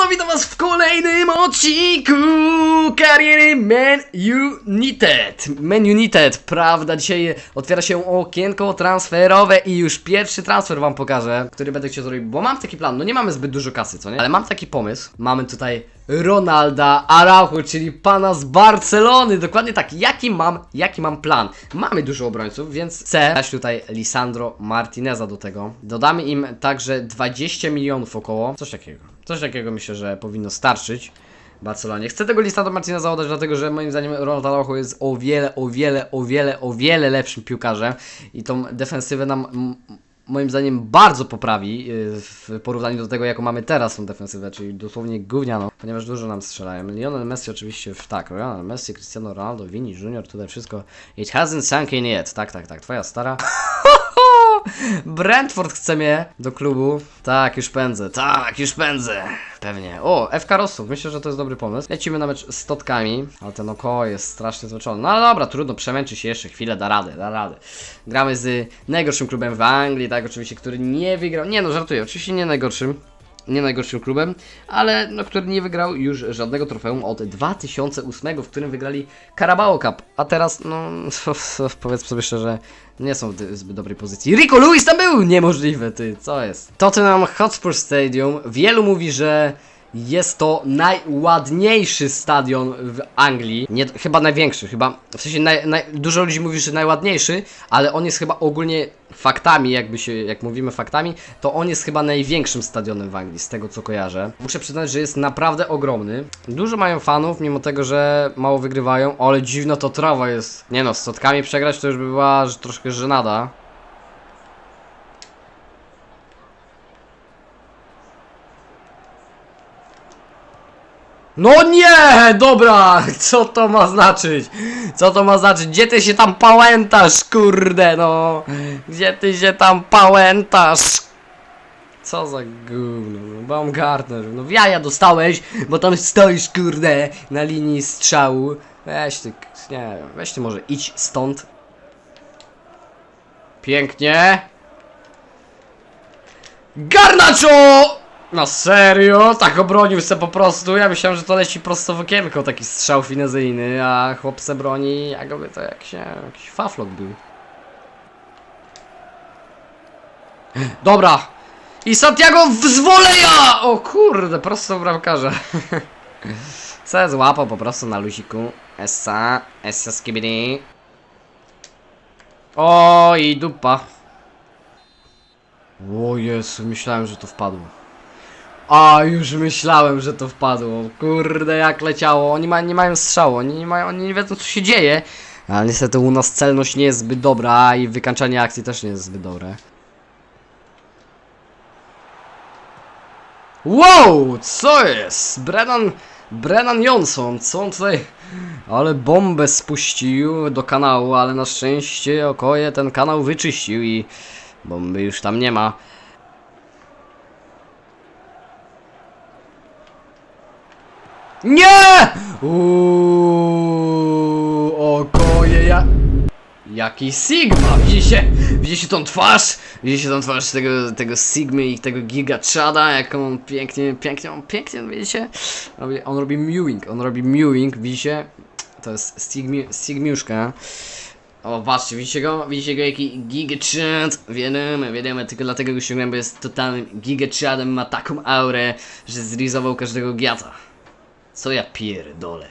Siemano, witam was w kolejnym odcinku kariery Man United. Man United, prawda, dzisiaj otwiera się okienko transferowe i już pierwszy transfer wam pokażę, który będę chciał zrobić, bo mam taki plan, no nie mamy zbyt dużo kasy, co nie? Ale mam taki pomysł, mamy tutaj Ronalda Araujo, czyli pana z Barcelony, dokładnie tak, jaki mam, jaki mam plan? Mamy dużo obrońców, więc chcę dać tutaj Lisandro Martineza do tego, dodamy im także 20 milionów około, coś takiego, coś takiego myślę, że powinno starczyć. Barcelonie. Chcę tego Lisandro Martineza oddać, dlatego że moim zdaniem Ronald Araujo jest o wiele, o wiele, o wiele, o wiele lepszym piłkarzem i tą defensywę nam moim zdaniem bardzo poprawi yy, w porównaniu do tego, jaką mamy teraz tą defensywę, czyli dosłownie gównianą, ponieważ dużo nam strzelają. Lionel Messi oczywiście, tak, Lionel Messi, Cristiano Ronaldo, Vini Junior, tutaj wszystko. It hasn't sunk in yet. Tak, tak, tak, twoja stara. Brentford chce mnie do klubu. Tak, już pędzę, tak, już pędzę. Pewnie. O, FK Rostów, myślę, że to jest dobry pomysł. Lecimy na mecz z Totkami, ale ten oko jest strasznie zmęczony. No ale dobra, trudno, przemęczy się jeszcze chwilę, da radę, da radę. Gramy z najgorszym klubem w Anglii, tak, oczywiście, który nie wygrał. Nie no, żartuję, oczywiście nie najgorszym. Nie najgorszym klubem, ale no, który nie wygrał już żadnego trofeum od 2008, w którym wygrali Carabao Cup. A teraz, no, powiedz sobie szczerze, nie są w zbyt dobrej pozycji. Rico Lewis tam był! Niemożliwe, ty, co jest? Tottenham Hotspur Stadium. Wielu mówi, że jest to najładniejszy stadion w Anglii. Nie, chyba największy, chyba. W sensie naj, naj, dużo ludzi mówi, że najładniejszy, ale on jest chyba ogólnie faktami, jakby się, jak mówimy faktami, to on jest chyba największym stadionem w Anglii, z tego co kojarzę. Muszę przyznać, że jest naprawdę ogromny. Dużo mają fanów, mimo tego, że mało wygrywają, ale dziwna to trawa jest. Nie no, z Sotkami przegrać to już by była troszkę żenada. No nie! Dobra! Co to ma znaczyć? Co to ma znaczyć? Gdzie ty się tam pałętasz, kurde, no? Gdzie ty się tam pałętasz? Co za gówno, no, Baumgartner, no w jaja dostałeś, bo tam stoisz, kurde, na linii strzału. Weź ty, nie weź ty może idź stąd. Pięknie. Garnacho! Na serio? Tak obronił se po prostu. Ja myślałem, że to leci prosto w okienko, taki strzał finezyjny, a chłop se broni, jakby to nie wiem, jakiś faflok był. Dobra! I Santiago z woleja! O kurde, prosto bramkarza. Se złapał po prostu na luziku. Essa, Essa skibidi. O i dupa. O Jezu, myślałem, że to wpadło. A, już myślałem, że to wpadło. Kurde, jak leciało. Oni ma, nie mają strzału, oni nie, mają, oni nie wiedzą, co się dzieje. Ale niestety u nas celność nie jest zbyt dobra i wykańczanie akcji też nie jest zbyt dobre. Wow, co jest? Brennan, Brennan Johnson, co on tutaj... Ale bombę spuścił do kanału, ale na szczęście Okoje ten kanał wyczyścił i bomby już tam nie ma. Nie! Uuuu, Okoje, ja... Jaki Sigma! Widzicie? Widzicie tą twarz? Widzicie tą twarz tego, tego Sigmy i tego Giga Chada, jak on pięknie, pięknie, on pięknie, widzicie? Robi, on robi mewing, on robi mewing, widzicie? To jest Sigmi, Sigmiuszka. O, patrzcie, widzicie go? Widzicie go jaki Giga Chad? Wiadomo, wiadomo, tylko dlatego go ściągnąłem, bo jest totalnym Giga Chadem, ma taką aurę, że zrizował każdego giata. Co ja pierdolę?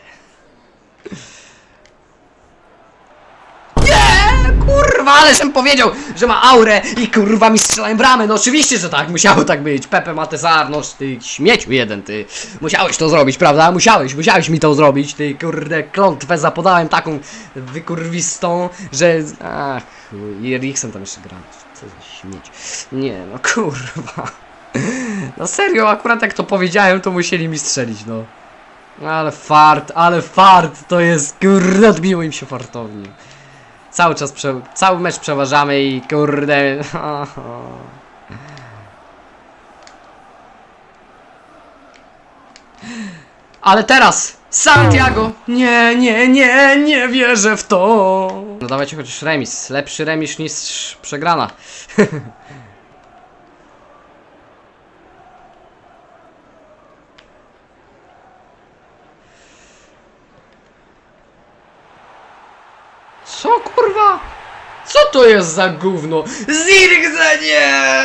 Kurwa, ale żem powiedział, że ma aurę i kurwa mi strzelają bramy. No oczywiście, że tak, musiało tak być. Pepe Matesar, no ty śmieciu jeden, ty. Musiałeś to zrobić, prawda? Musiałeś, musiałeś mi to zrobić, ty kurde, klątwę zapodałem taką wykurwistą, że... Ach, i Eriksen tam jeszcze gra. Co za śmieć. Nie, no kurwa. No serio, akurat jak to powiedziałem, to musieli mi strzelić, no. Ale fart, ale fart, to jest, kurde, odbiło im się fartownie. Cały czas, prze, cały mecz przeważamy i kurde. Ale teraz! Santiago! Nie, nie, nie, nie wierzę w to! No dawajcie chociaż remis. Lepszy remis niż przegrana. Co kurwa? Co to jest za gówno? Zirgze nie!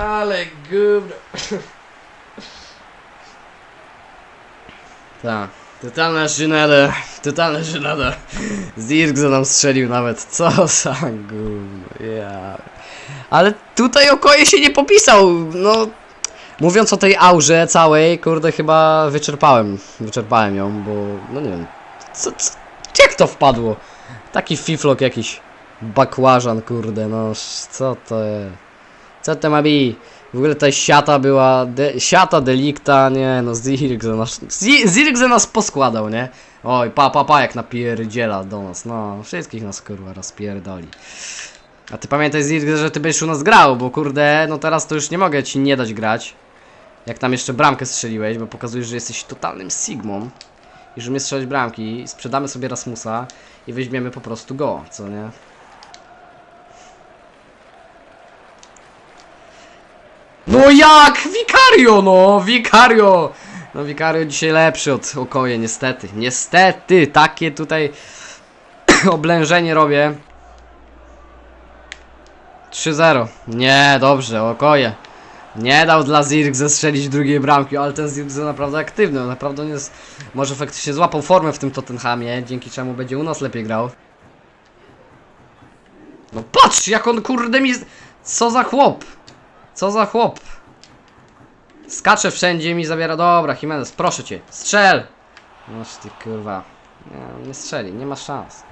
Ale gówno. Tak, totalna żynada, totalna żynada. Zirgze nam strzelił nawet, co za gówno, ja. Ale tutaj Okoje się nie popisał, no... Mówiąc o tej aurze całej, kurde, chyba wyczerpałem, wyczerpałem ją, bo, no nie wiem, co, co, jak to wpadło? Taki fiflok jakiś, bakłażan, kurde, no, co to jest? Co to ma być? W ogóle ta siata była, de, siata delikta, nie no, Zirgze nas, Zi- Zirgze nas poskładał, nie? Oj, pa, pa, pa, jak napierdziela do nas, no, wszystkich nas, kurwa, rozpierdoli. A ty pamiętaj, Zirgze, że ty będziesz u nas grał, bo kurde, no teraz to już nie mogę ci nie dać grać. Jak tam jeszcze bramkę strzeliłeś, bo pokazujesz, że jesteś totalnym Sigmą. I że umiesz strzelać bramki, sprzedamy sobie Rasmusa i weźmiemy po prostu go, co nie? No jak? Vicario, no! Vicario! No Vicario dzisiaj lepszy od Okoje, niestety. Niestety, takie tutaj oblężenie robię. 3-0. Nie, dobrze, Okoje. Nie dał dla Zirk zestrzelić drugiej bramki, ale ten Zirk jest naprawdę aktywny, on naprawdę nie jest... Może faktycznie złapał formę w tym Tottenhamie, dzięki czemu będzie u nas lepiej grał. No patrz, jak on kurde mi... Co za chłop! Co za chłop! Skacze wszędzie mi zabiera... Dobra, Jimenez, proszę cię, strzel! Noż ty kurwa. Nie, nie strzeli, nie ma szans.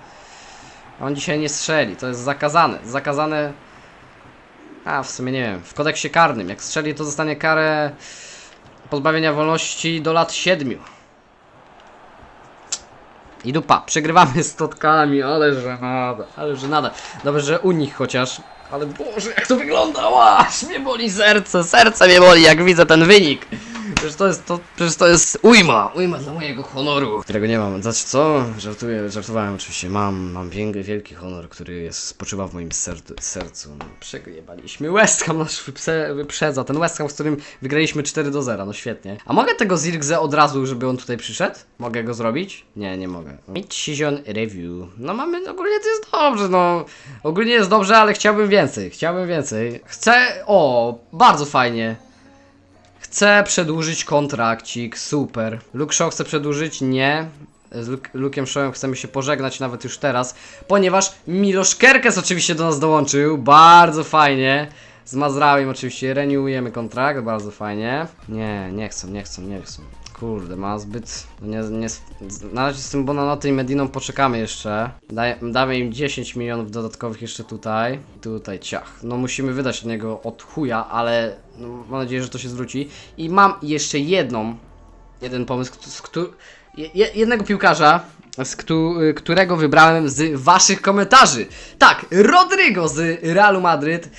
On dzisiaj nie strzeli, to jest zakazane. Zakazane... A, w sumie nie wiem. W kodeksie karnym. Jak strzeli, to zostanie karę pozbawienia wolności do lat 7. I dupa. Przegrywamy z totkami, ale że nada. Ale że nada. Dobrze, że u nich chociaż. Ale Boże, jak to wygląda! Aż mnie boli serce. Serce mnie boli, jak widzę ten wynik. Przecież to jest, to, przecież to jest ujma. Ujma dla mojego honoru. Którego nie mam. Znaczy co? Żartuję, żartowałem oczywiście. Mam, mam wielki, wielki honor, który jest, spoczywa w moim sercu. No, przegrywaliśmy. West Ham nasz wyprzedza. Ten West Ham, z którym wygraliśmy 4 do 0. No świetnie. A mogę tego Zirgze od razu, żeby on tutaj przyszedł? Mogę go zrobić? Nie, nie mogę. Mid-season review. No mamy, ogólnie to jest dobrze, no. Ogólnie jest dobrze, ale chciałbym więcej. Chciałbym więcej. Chcę, o, bardzo fajnie. Chcę przedłużyć kontrakcik, super. Luke Shaw chce przedłużyć? Nie. Z Luke, Shawem chcemy się pożegnać nawet już teraz, ponieważ Milosz Kerkes oczywiście do nas dołączył, bardzo fajnie. Z Mazrałim oczywiście renewujemy kontrakt, bardzo fajnie. Nie, nie chcą, nie chcą, nie chcą. Kurde, ma zbyt... no Nie, nie, na razie z tym Bonanoty i Mediną poczekamy jeszcze. Daj, damy im 10 milionów dodatkowych jeszcze tutaj. Tutaj ciach. No musimy wydać od niego od chuja, ale no, mam nadzieję, że to się zwróci. I mam jeszcze jedną, jeden pomysł, z któ, je, jednego piłkarza, z któ, którego wybrałem z waszych komentarzy. Tak, Rodrigo z Realu Madryt.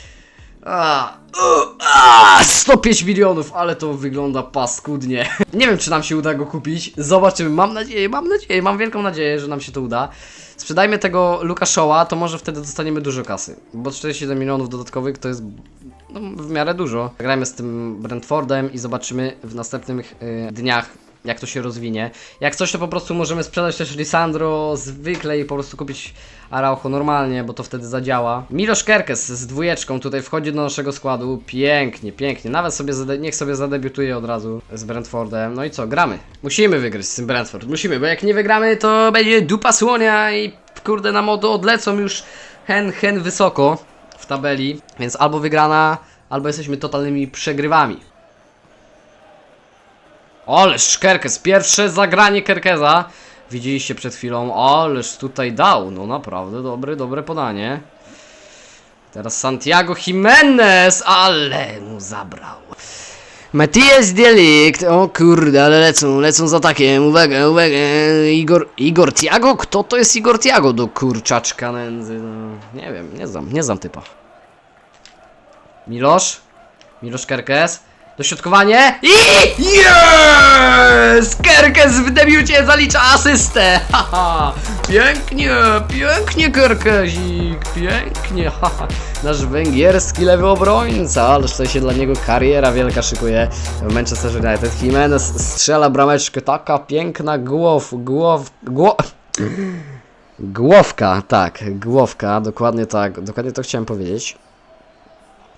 A, u, a, 105 milionów, ale to wygląda paskudnie. Nie wiem, czy nam się uda go kupić. Zobaczymy. Mam nadzieję, mam nadzieję, mam wielką nadzieję, że nam się to uda. Sprzedajmy tego Luka to może wtedy dostaniemy dużo kasy. Bo 47 milionów dodatkowych to jest no, w miarę dużo. Grajmy z tym Brentfordem i zobaczymy w następnych y, dniach, jak to się rozwinie. Jak coś, to po prostu możemy sprzedać też Lisandro zwykle i po prostu kupić Araujo normalnie, bo to wtedy zadziała. Milosz Kerkes z dwójeczką tutaj wchodzi do naszego składu. Pięknie, pięknie. Nawet sobie niech sobie zadebiutuje od razu z Brentfordem. No i co, gramy. Musimy wygrać z tym Brentford. Musimy, bo jak nie wygramy, to będzie dupa słonia i kurde nam od, odlecą już hen, hen wysoko w tabeli. Więc albo wygrana, albo jesteśmy totalnymi przegrywami. Ależ Kerkez, pierwsze zagranie Kerkeza. Widzieliście przed chwilą, ależ tutaj dał. No naprawdę dobre, dobre podanie. Teraz Santiago Jimenez, ale mu zabrał. Matias Delikt, o kurde, ale lecą, lecą z atakiem, uwaga, uwaga, Igor, Igor Tiago? Kto to jest Igor Tiago do kurczaczka nędzy? No, nie wiem, nie znam, nie znam typa. Milosz? Milosz Kerkes? Dośrodkowanie i jest! Kerkes w debiucie zalicza asystę! Haha! Pięknie, pięknie Kerkezik, pięknie, haha! Nasz węgierski lewy obrońca, ależ tutaj się dla niego kariera wielka szykuje w Manchester United. Jimenez strzela brameczkę, taka piękna głow, głow, głow... Głowka, tak, głowka, dokładnie tak, dokładnie to chciałem powiedzieć.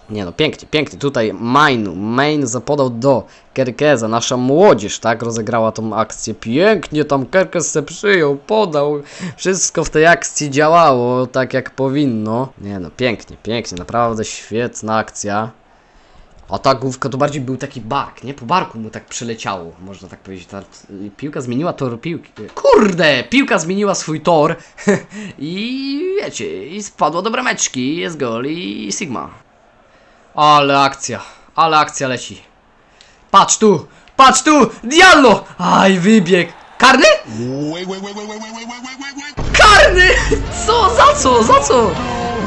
Nie no, pięknie, pięknie. Tutaj Mainu, Main zapodał do Kerkeza, nasza młodzież, tak, rozegrała tą akcję. Pięknie tam Kerkez se przyjął, podał. Wszystko w tej akcji działało tak jak powinno. Nie no, pięknie, pięknie, naprawdę świetna akcja. A ta główka to bardziej był taki bark, nie? Po barku mu tak przyleciało, można tak powiedzieć. Ta piłka zmieniła tor piłki. Kurde! Piłka zmieniła swój tor i wiecie, i spadła do brameczki, jest gol i Sigma. Ale akcja, ale akcja leci. Patrz tu, patrz tu, Diallo! Aj, wybieg. Karny? Karny! Co, za co, za co?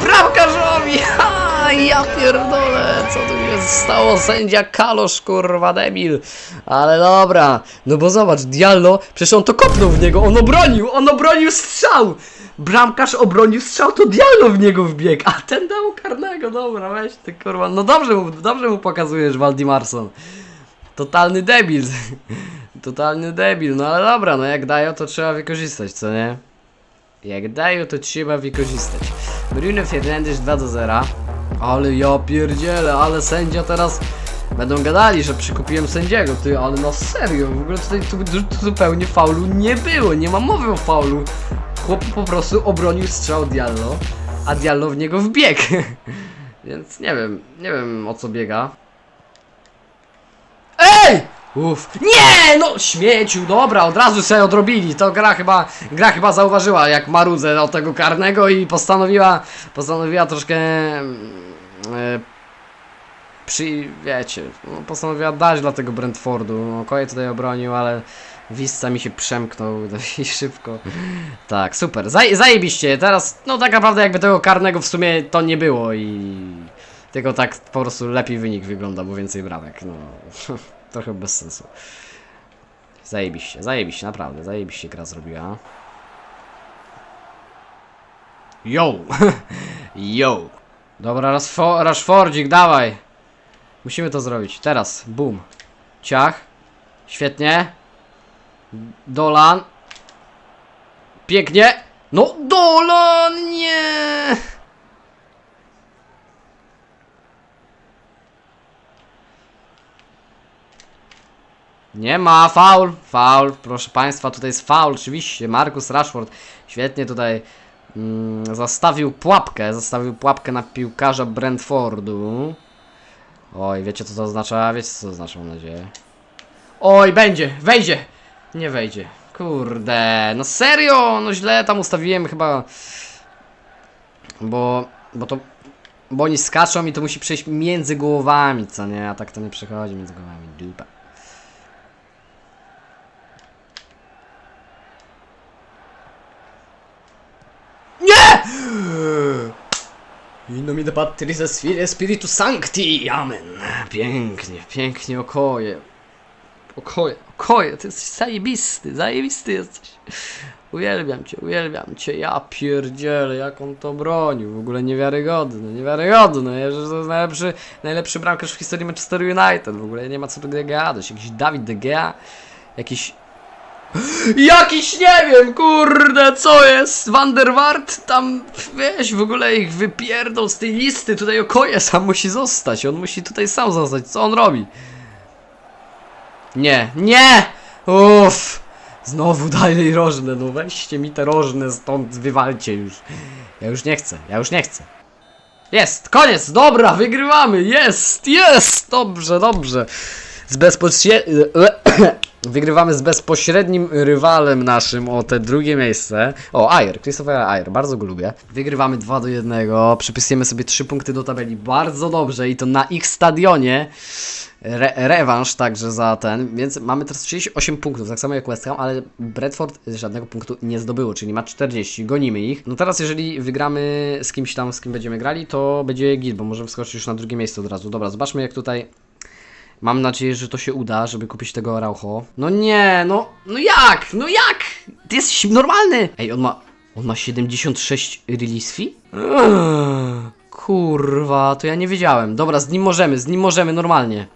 Bramkarzowi! Ha, ja pierdolę, co tu się stało? Sędzia Kalosz, kurwa, debil. Ale dobra, no bo zobacz, Diallo, przecież on to kopnął w niego, on obronił, on obronił strzał! Bramkarz obronił strzał, to Diallo w niego wbiegł, a ten dał karnego, dobra, weź ty kurwa, no dobrze mu, dobrze mu pokazujesz, Waldimarson. Totalny debil. Totalny debil, no ale dobra, no jak dają, to trzeba wykorzystać, co nie? Jak dają, to trzeba wykorzystać. Bruno Fernandes 2 do 0. Ale ja pierdzielę, ale sędzia teraz... Będą gadali, że przykupiłem sędziego, ty, ale na serio, w ogóle tutaj tu, tu, tu zupełnie faulu nie było, nie ma mowy o faulu. Chłop po prostu obronił strzał Diallo, a Diallo w niego wbiegł. Więc nie wiem, nie wiem o co biega. Ej! Uff. Nie! No śmieciu, dobra, od razu sobie odrobili. To gra chyba, gra chyba zauważyła jak marudzę od tego karnego i postanowiła, postanowiła troszkę e, przy, wiecie, no, postanowiła dać dla tego Brentfordu. No, Koje tutaj obronił, ale Wista mi się przemknął i szybko. Tak, super. Zaj, zajebiście. Teraz, no tak naprawdę jakby tego karnego w sumie to nie było i tylko tak po prostu lepiej wynik wygląda, bo więcej bramek. No, trochę bez sensu. Zajebiście, zajebiście, naprawdę, zajebiście gra zrobiła. Yo! Yo! Dobra, Rashfo- Rashfordzik, dawaj! Musimy to zrobić. Teraz, boom. Ciach. Świetnie. Dolan. Pięknie. No, Dolan, nie! Nie ma, faul, faul, proszę Państwa, tutaj jest faul, oczywiście, Marcus Rashford świetnie tutaj mm, zastawił pułapkę, zastawił pułapkę na piłkarza Brentfordu. Oj, wiecie co to oznacza? Wiecie co to oznacza, mam nadzieję. Oj, będzie, wejdzie! Nie wejdzie. Kurde, no serio, no źle tam ustawiłem chyba. Bo, bo to, bo oni skaczą i to musi przejść między głowami, co nie? A tak to nie przechodzi między głowami, dupa. Nie! In nomine Patris et Filii Spiritus Sancti, amen. Pięknie, pięknie okoje. Okoje, okoje, ty jesteś zajebisty, zajebisty jesteś. Uwielbiam cię, uwielbiam cię, ja pierdzielę, jak on to bronił, w ogóle niewiarygodne, niewiarygodne, ja, że to jest najlepszy, najlepszy bramkarz w historii Manchester United, w ogóle nie ma co do gadać, jakiś Dawid De Gea, jakiś Jakiś nie wiem, kurde, co jest? Wanderwart tam, wiesz, w ogóle ich wypierdol z tej listy, tutaj Okoje sam musi zostać, on musi tutaj sam zostać, co on robi? Nie, nie! Uff! Znowu dalej rożne, no weźcie mi te rożne stąd, wywalcie już. Ja już nie chcę, ja już nie chcę. Jest, koniec, dobra, wygrywamy, jest, jest, dobrze, dobrze. Z bezpośrednim... Wygrywamy z bezpośrednim rywalem naszym o te drugie miejsce. O, Ayer, Christopher Ayer, bardzo go lubię. Wygrywamy 2 do 1, przypisujemy sobie 3 punkty do tabeli, bardzo dobrze i to na ich stadionie. Re rewanż także za ten, więc mamy teraz 38 punktów, tak samo jak West Ham, ale Bradford żadnego punktu nie zdobyło, czyli ma 40, gonimy ich. No teraz jeżeli wygramy z kimś tam, z kim będziemy grali, to będzie git, bo możemy wskoczyć już na drugie miejsce od razu. Dobra, zobaczmy jak tutaj Mam nadzieję, że to się uda, żeby kupić tego Araujo. No nie, no, no jak? No jak? Ty jesteś normalny! Ej, on ma, on ma 76 release fee? Kurwa, to ja nie wiedziałem. Dobra, z nim możemy, z nim możemy normalnie.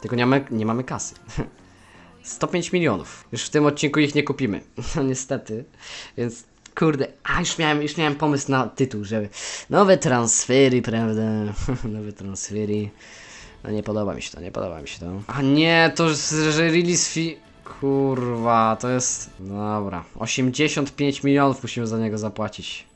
Tylko nie mamy, nie mamy kasy. 105 milionów. Już w tym odcinku ich nie kupimy. No niestety. Więc kurde, a już miałem, już miałem pomysł na tytuł, żeby nowe transfery, prawda? nowe transfery. No nie podoba mi się to, nie podoba mi się to. A nie, to że release fee. Kurwa, to jest. Dobra. 85 milionów musimy za niego zapłacić.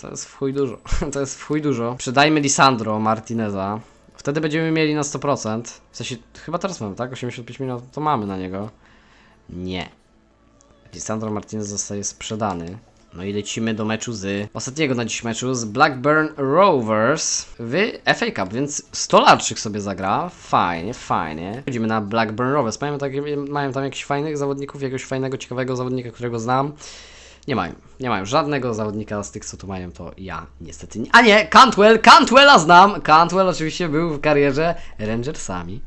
To jest w chuj dużo. To jest w chuj dużo. Przydajmy Lisandro Martineza. Wtedy będziemy mieli na 100%. W sensie, chyba teraz mamy, tak? 85 milionów to mamy na niego. Nie. Lisandro Martinez zostaje sprzedany. No i lecimy do meczu z ostatniego na dziś meczu z Blackburn Rovers w FA Cup, więc stolarczyk sobie zagra. Fajnie, fajnie. Chodzimy na Blackburn Rovers. Mają, takie, mają tam jakichś fajnych zawodników, jakiegoś fajnego, ciekawego zawodnika, którego znam. Nie mają, nie mają żadnego zawodnika z tych, co tu mają, to ja niestety nie. A nie, Cantwell, Cantwella znam! Cantwell oczywiście był w karierze Rangersami.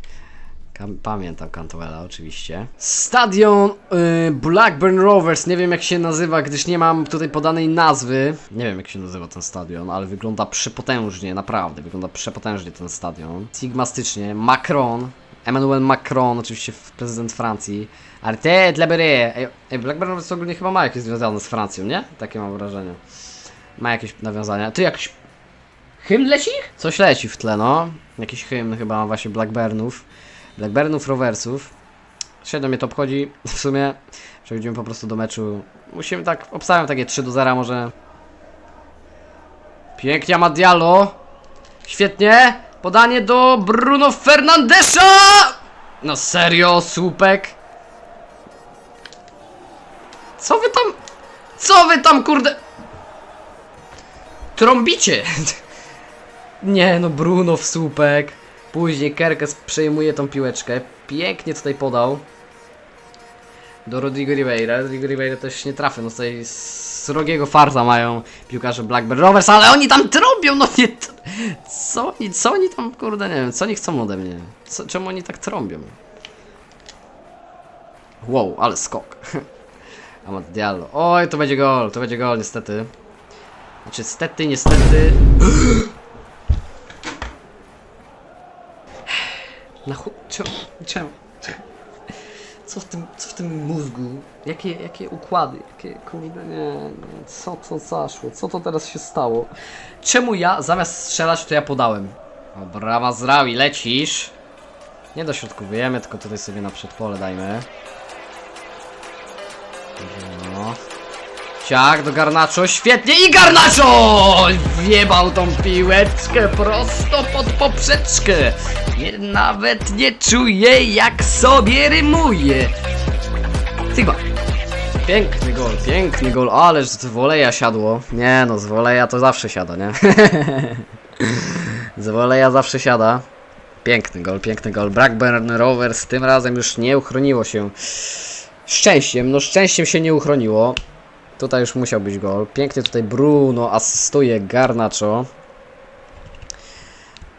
Pamiętam Cantwella oczywiście. Stadion y, Blackburn Rovers, nie wiem jak się nazywa, gdyż nie mam tutaj podanej nazwy. Nie wiem jak się nazywa ten stadion, ale wygląda przepotężnie, naprawdę, wygląda przepotężnie ten stadion. Sigmastycznie, Macron, Emmanuel Macron, oczywiście prezydent Francji. Arte de la Beret. Ej, ej, Blackburn Rovers ogólnie chyba ma jakieś związane z Francją, nie? Takie mam wrażenie. Ma jakieś nawiązania. Tu jakiś Hymn leci? Coś leci w tle, no. Jakiś hymn chyba właśnie Blackburnów. Blackburnów Roversów. Średnio mnie to obchodzi. W sumie przechodzimy po prostu do meczu. Musimy tak, obstawiam takie 3 do 0 może. Pięknie Amad Diallo. Świetnie. Podanie do Bruno Fernandesza. No serio, słupek. Co wy tam... Co wy tam, kurde... Trąbicie! Nie no, Bruno w słupek. Później Kerkes przejmuje tą piłeczkę. Pięknie tutaj podał. Do Rodrigo Ribeira. Rodrigo Ribeira też nie trafił. No tutaj z rogiego farta mają piłkarze Blackburn Rovers, ale oni tam trąbią, no nie... Co oni, co oni tam, kurde, nie wiem, co oni chcą ode mnie? Co, czemu oni tak trąbią? Wow, ale skok. Amad Diallo. Oj, to będzie gol, to będzie gol niestety. Znaczy, stety, niestety. Na chu... Czemu? Co w tym, co w tym mózgu? Jakie, jakie układy? Jakie, kurde, nie, nie. Co to zaszło? Co to teraz się stało? Czemu ja, zamiast strzelać, to ja podałem? O, brawa Zrawi, lecisz. Nie dośrodkowujemy, tylko tutaj sobie na przedpole dajmy. No. Ciak do Garnaczo, świetnie i Garnaczo! Wjebał tą piłeczkę prosto pod poprzeczkę. Nie, nawet nie czuję jak sobie rymuje. Sigma. Piękny gol, piękny gol, ależ z woleja siadło. Nie no, z woleja to zawsze siada, nie? z woleja zawsze siada. Piękny gol, piękny gol. Blackburn Rovers tym razem już nie uchroniło się. Szczęściem, no szczęściem się nie uchroniło. Tutaj już musiał być gol. Pięknie tutaj Bruno asystuje Garnacho.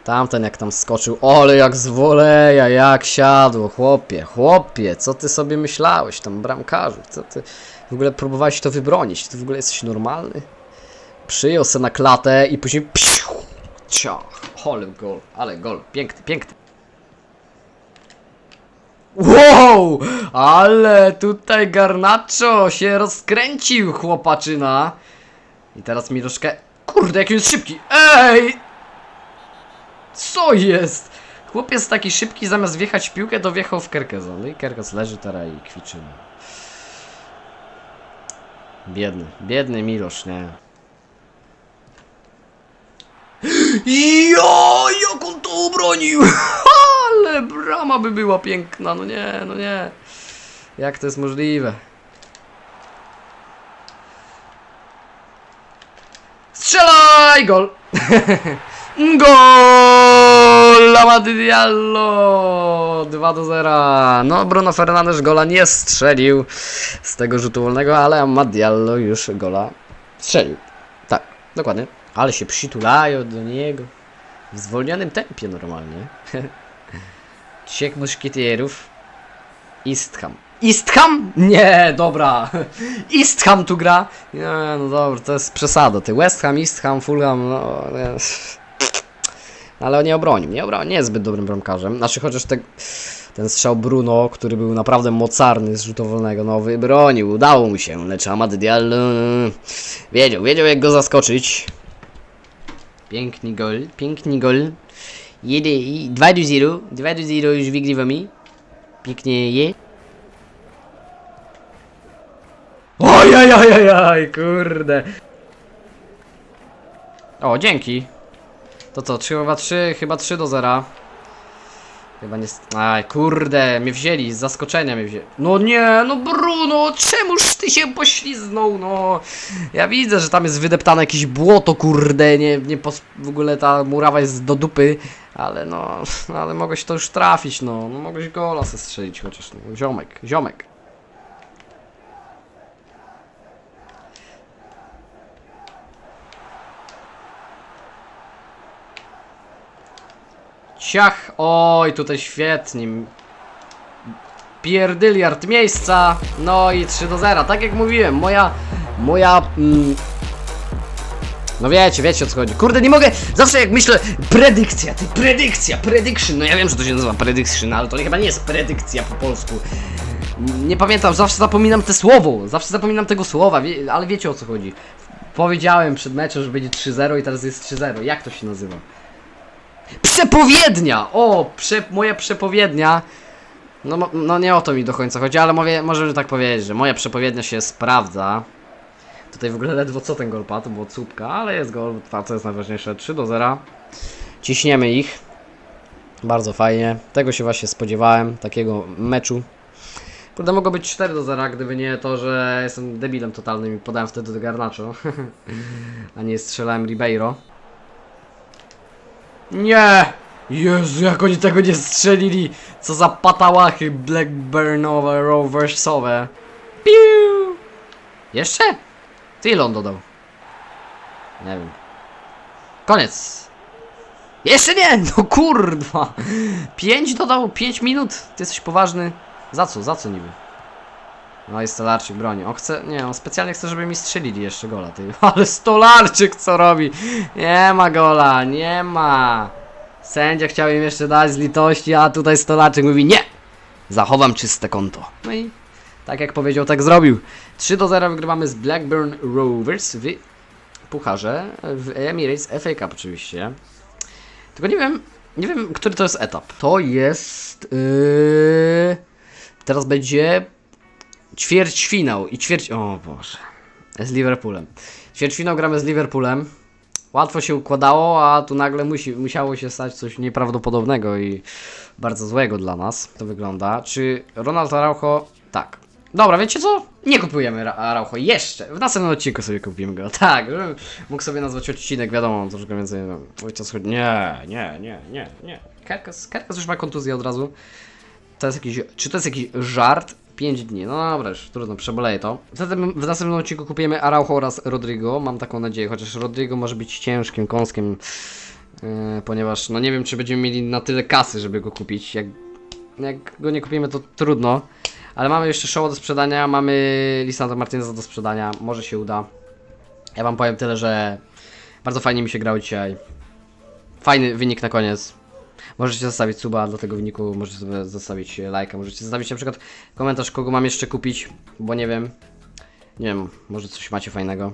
Tamten jak tam skoczył, ale jak z woleja, jak siadło, chłopie, chłopie, co ty sobie myślałeś tam bramkarzu, co ty w ogóle próbowałeś to wybronić, ty w ogóle jesteś normalny? Przyjął se na klatę i później psiu, ciach, ale gol, ale gol, piękny, piękny. Wow! Ale tutaj Garnacho się rozkręcił, chłopaczyna. I teraz mi troszkę... Kurde, jaki jest szybki! Ej! Co jest? Chłopiec taki szybki, zamiast wjechać w piłkę, to wjechał w Kerkeza. No i Kerkez leży teraz i kwiczy. Biedny, biedny Milosz, nie? Jo, jak on to obronił! Ale brama by była piękna, no nie, no nie. Jak to jest możliwe? Strzelaj! Gol! Gol! Amady Diallo! 2 do 0. No, Bruno Fernandes gola nie strzelił z tego rzutu wolnego, ale Amad Diallo już gola strzelił. Tak, dokładnie. Ale się przytulają do niego. W zwolnionym tempie normalnie. Trzech muszkieterów. Eastham. Eastham? Nie, dobra. Eastham tu gra. Nie, no dobra, to jest przesada. Ty West Ham, East Ham, Fulham, no... Ale nie obronił, nie obronił, nie jest zbyt dobrym bramkarzem. Znaczy chociaż te, ten strzał Bruno, który był naprawdę mocarny z rzutu wolnego, no wybronił, udało mu się, lecz Amad Diallo wiedział, wiedział jak go zaskoczyć. Piękny gol, piękny gol. Jedy, 2 do 0, 2 do 0 już wygrywamy. Pięknie je. Ojajajajaj, kurde. O, dzięki. To co, trzy, chyba 3, chyba 3 do 0. Chyba nie... Aj, kurde, mnie wzięli, z zaskoczenia mnie wzięli. No nie, no Bruno, czemuż ty się pośliznął, no. Ja widzę, że tam jest wydeptane jakieś błoto, kurde, nie, nie pos... w ogóle ta murawa jest do dupy, ale no, ale mogłeś to już trafić, no, no mogłeś gola strzelić chociaż, no, ziomek, ziomek. Ciach, oj, tutaj świetnie. Pierdyliard miejsca, no i 3 do 0. Tak jak mówiłem, moja, moja, mm, no wiecie, wiecie o co chodzi. Kurde, nie mogę, zawsze jak myślę, predykcja, ty, predykcja, prediction, no ja wiem, że to się nazywa prediction, ale to chyba nie jest predykcja po polsku. Nie pamiętam, zawsze zapominam te słowo, zawsze zapominam tego słowa, wie, ale wiecie o co chodzi. Powiedziałem przed meczem, że będzie 3-0 i teraz jest 3-0. Jak to się nazywa? Przepowiednia! O, prze, moja przepowiednia. No, no nie o to mi do końca chodzi, ale mówię, możemy tak powiedzieć, że moja przepowiednia się sprawdza. Tutaj w ogóle ledwo co ten gol padł, bo cupka, ale jest gol, co jest najważniejsze, 3 do 0. Ciśniemy ich. Bardzo fajnie. Tego się właśnie spodziewałem, takiego meczu. Kurde, mogło być 4 do 0, gdyby nie to, że jestem debilem totalnym i podałem wtedy do Garnacho. a nie strzelałem Ribeiro. Nie! Jezu, jak oni tego nie strzelili! Co za patałachy Blackburnowe, Roversowe. Piu! Jeszcze? Ty on dodał? Nie wiem. Koniec! Jeszcze nie! No kurwa! 5 dodał, 5 minut! Ty jesteś poważny? Za co? Za co niby? No i Stolarczyk broni. On chce, nie, on specjalnie chce, żeby mi strzelili jeszcze gola, ty. Ale Stolarczyk co robi? Nie ma gola, nie ma. Sędzia chciał im jeszcze dać z litości, a tutaj Stolarczyk mówi nie. Zachowam czyste konto. No i tak jak powiedział, tak zrobił. 3 do 0 wygrywamy z Blackburn Rovers w Pucharze, w Emirates FA Cup oczywiście. Tylko nie wiem, nie wiem, który to jest etap. To jest... Yy... Teraz będzie ćwierćfinał i ćwierć... O Boże. Z Liverpoolem. Ćwierćfinał gramy z Liverpoolem. Łatwo się układało, a tu nagle musi, musiało się stać coś nieprawdopodobnego i bardzo złego dla nas. To wygląda. Czy Ronald Araujo... Tak. Dobra, wiecie co? Nie kupujemy Ra- Araujo jeszcze. W następnym odcinku sobie kupimy go. Tak, żebym mógł sobie nazwać odcinek, wiadomo, troszkę więcej. No, wiecie o co chodzi. Nie, nie, nie, nie, nie. Kerkas, Kerkas już ma kontuzję od razu. To jest jakiś, czy to jest jakiś żart? 5 dni, no dobra, już trudno, przeboleję to. Zatem w następnym odcinku kupimy Araujo oraz Rodrigo, mam taką nadzieję, chociaż Rodrigo może być ciężkim kąskiem, yy, ponieważ no nie wiem, czy będziemy mieli na tyle kasy, żeby go kupić. Jak, jak go nie kupimy, to trudno. Ale mamy jeszcze show do sprzedania, mamy Lisandro Martineza do sprzedania, może się uda. Ja wam powiem tyle, że bardzo fajnie mi się grało dzisiaj. Fajny wynik na koniec. Możecie zostawić suba do tego wyniku, możecie zostawić e, lajka, możecie zostawić na przykład komentarz, kogo mam jeszcze kupić, bo nie wiem. Nie wiem, może coś macie fajnego.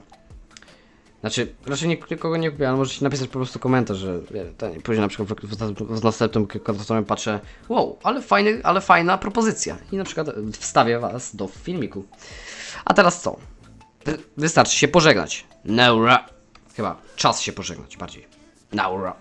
Znaczy, raczej nik- nikogo nie kupię, ale możecie napisać po prostu komentarz, że ten, później na przykład w, w, w następnym kontaktowym patrzę, wow, ale fajny, ale fajna propozycja. I na przykład wstawię was do filmiku. A teraz co? Wy, wystarczy się pożegnać. Naura. Chyba czas się pożegnać bardziej. Naura.